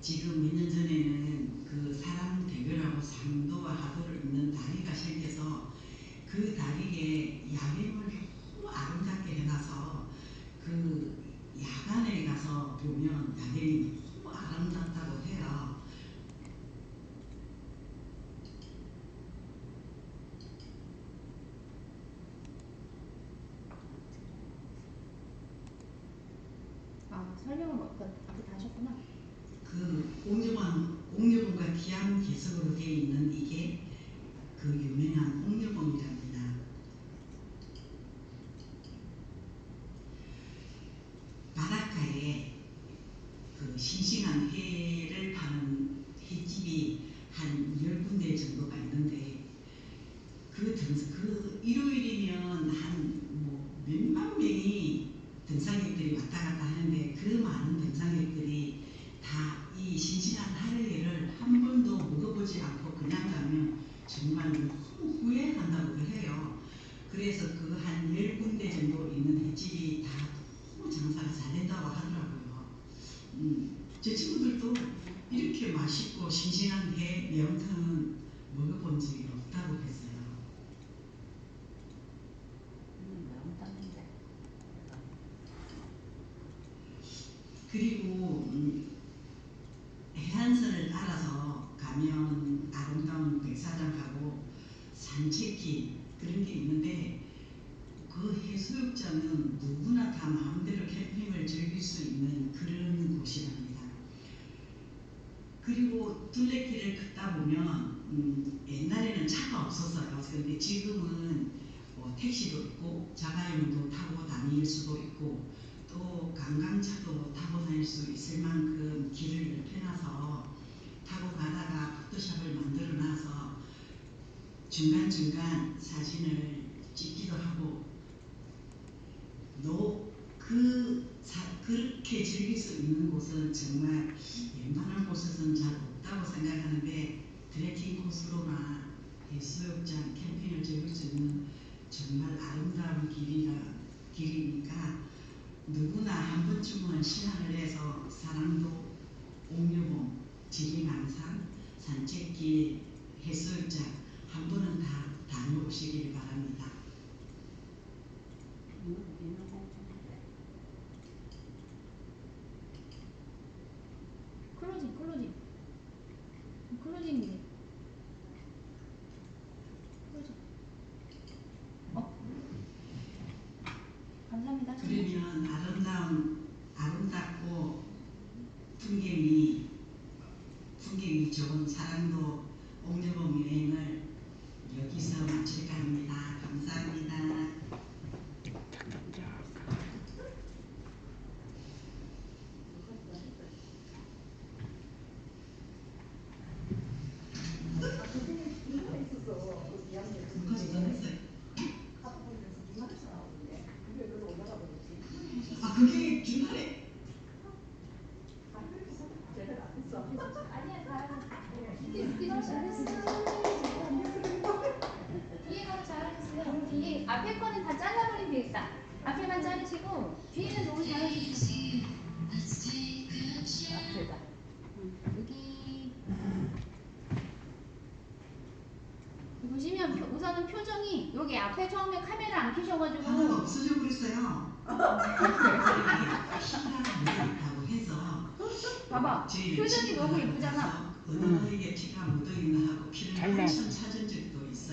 지금 몇년 전에는 그 사람 대결하고 상도와 하도를 잇는 다리가 생겨서 그 다리에 야경을 너무 아름답게 해놔서 그 야간에 가서 보면 야경이 너무 아름답다고 해요. 아 설명을 뭐, 그 앞에 다 하셨구나. 그 옥녀봉, 옥녀봉과 기암 개석으로 되어 있는 이게 그 유명한 옥녀봉이랍니다. 바닷가에 그 싱싱한 회를 파는 횟집이 한 열 군데 정도가 있는데 그 등, 그 일요일이면 한 뭐 몇만 명이 등산객들이 왔다 갔다 하는데 그 많은 등산객들이 다 이 싱싱한 하늘회를 한 번도 먹어보지 않고 그냥 가면 정말 너무 후회한다고 해요. 그한열 군데 정도 있는 횟집이 다 너무 장사가 잘 된다고 하더라고요. 음, 제 친구들도 이렇게 맛있고 싱싱한 게 매운탕은 먹어본 적이 없다고 했어요. 그리고 음, 해안선을 따라서 가면 아름다운 백사장하고 산책길 그런 게 있는데 그 해수욕장은 누구나 다 마음대로 캠핑을 즐길 수 있는 그런 곳이랍니다. 그리고 둘레길을 걷다 보면 음, 옛날에는 차가 없었어요. 그런데 지금은 뭐 택시도 있고 자가용도 타고 다닐 수도 있고 또 관광차도 타고 다닐 수 있을 만큼 길을 이렇게 놔서 타고 가다가 포토샵을 만들어 놔서 중간중간 사진을 찍기도 하고 너, 그, 자, 그렇게 즐길 수 있는 곳은 정말 웬만한 곳에서는 잘 없다고 생각하는데 트레킹 코스로나 해수욕장, 캠핑을 즐길 수 있는 정말 아름다운 길이라, 길이니까 누구나 한 번쯤은 시간을 내서 사랑도, 옥류봉, 지리망산, 산책길, 해수욕장 한 번은 다 다녀오시길 바랍니다. 클 人黒人。黒人に 앞에 거는 다 잘라버리면 되겠다. 앞에만 자르시고 뒤에는 너무 잘하셨어요. 앞에다. 여기 보시면 표- 우선은 표정이 여기 앞에 처음에 카메라 안 켜셔가지고 하나가 없어져 버렸어요. 해서 봐봐 표정이 너무 예쁘잖아. 피가 묻어 있나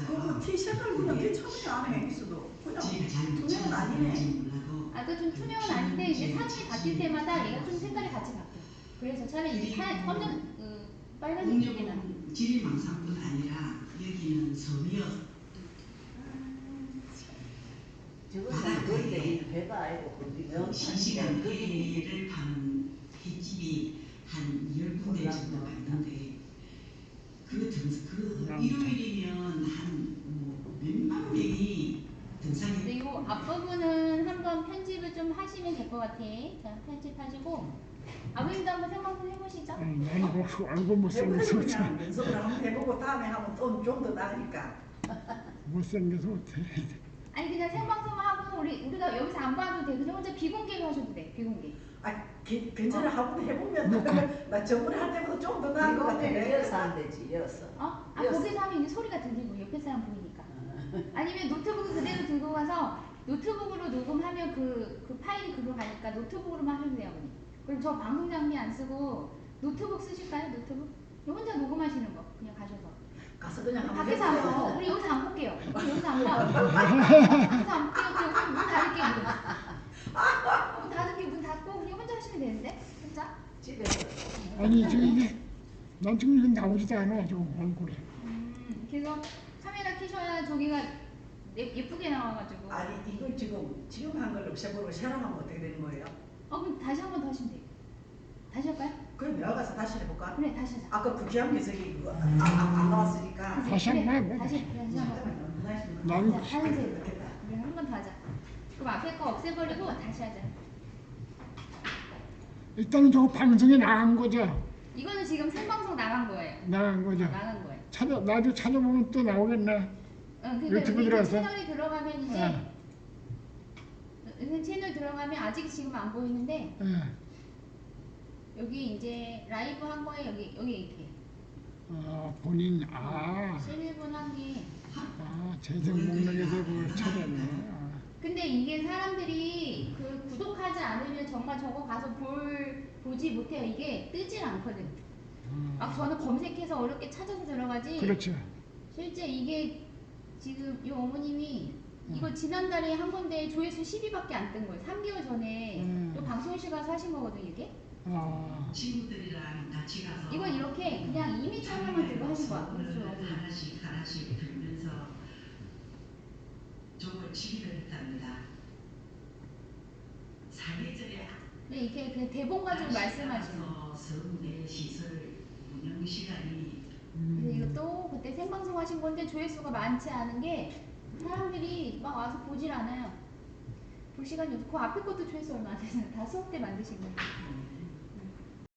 그거 티 색깔 그냥 티 처음에 안에 있어도 그냥 투명은 아니네. 아까 좀 투명은 아닌데 이제 상이 바뀔 때마다 얘가 좀 색깔이 같이 바뀌어. 그래서 차라리 이제 하, 검정 음, 빨간색 이게 나. 공룡 지리망산뿐 아니라 여기는 섬이어 저거는 그런데 배가 아니고 그 싱싱한 명탕인데 회를 파는 횟집이 한 열 군데 정도가 있는데 그 등, 그 일요일이면 한뭐 몇만 명이 등산객 근데 이 앞부분은 한번 편집을 좀 하시면 될 것 같아. 자 편집하시고 아버님도 한번 생방송 해보시죠. 나이 먹고 알고 못생겨서 연습을 한번 해보고 다음에 하면 돈좀더 나으니까 못생겨서 못해. 아니 그냥 생방송만 하고 우리 우리가 여기서 안 봐도 돼. 그냥 혼자 비공개로 하셔도 돼. 비공개. 아, 기- 괜찮아 하고 해보면 녹화. 나 저번에 할 때보다 좀 더 나은 것 같아. 이어서 하면 되지 이어서 어? 아. 거기서 하면 이제 소리가 들리고 옆에 사람 보이니까. 아니면 노트북 그대로 들고 가서 노트북으로 녹음하면 그, 그 파일이 그로 가니까 노트북으로만 하면 돼요, 어머니. 그럼 저 방송 장비 안 쓰고 노트북 쓰실까요? 노트북? 혼자 녹음하시는 거 그냥 가셔서. 가서 그냥 한번 밖에서 안 해보세요. 봐. 우리 여기서 안 볼게요. 우리 여기서 안 봐. 여기서 안 볼게요. 그냥 문 닫을게요. 문. 문 닫을게요. 문 닫고 그냥 혼자 하시면 되는데? 혼자? 집에서 아니 저 이게 난 지금 이건 나오지도 않아 저 얼굴에 음, 그래서 카메라 켜셔야 저기가 예- 예쁘게 나와가지고. 아니 이걸 지금 지금 한 걸로 세보고 촬영하면 어떻게 되는 거예요? 어 그럼 다시 한 번 더 하시면 돼요. 다시 할까요? 그럼 내가 가서 다시 해볼까? 그래 다시 하자. 아까 부기한 개석이 그거 안, 안, 안 나왔으니까 다시 한번 그래, 해봐. 다시 그래 다시 한번. 나는 자, 하얀색. 그래 한 번 더 하자. 그럼 앞에 거 없애버리고 다시 하자. 일단은 저거 방송에 나간 거죠 이거는 지금 생방송 나간 거예요. 나간 거죠 나간 거예요. 찾아 나도 찾아보면 또 나오겠네 응, 그러니까 유튜브 들어가서? 채널이 들어가면 이제 예. 여기 채널 들어가면 아직 지금 안 보이는데 예. 여기 이제 라이브 한 거에 여기 여기 이렇게 아 본인 아, 11분 한 게. 아 재생 목록에서 그걸 아. 근데 이게 사람들이 그 구독하지 않으면 정말 저거 가서 볼 보지 못해요. 이게 뜨질 않거든. 아, 막 저는 검색해서 어렵게 찾아서 들어가지. 그렇죠 실제 이게 지금 이 어머님이 이거 지난달에 한 건데 조회수 10위밖에 안 뜬 거예요. 3개월 전에 음. 또 방송실 가서 하신 거거든 이게. 아 친구들이랑 같이 가서 이건 이렇게 그냥 이미 촬영을 들고 하신 거야. 어머니. 하나씩 하나씩 들면서 저걸 치기를 했답니다. 사계절에 근데 이렇게 그냥 대본 가지고 말씀하시는. 거. 서울대 시설 운영 시간이 음. 이것도 그때 생방송 하신 건데 조회수가 많지 않은 게 사람들이 막 와서 보질 않아요. 볼 시간이 없고 그 앞에 것도 조회수 얼마 안 되잖아요. 다 수업 때 만드신 거예요.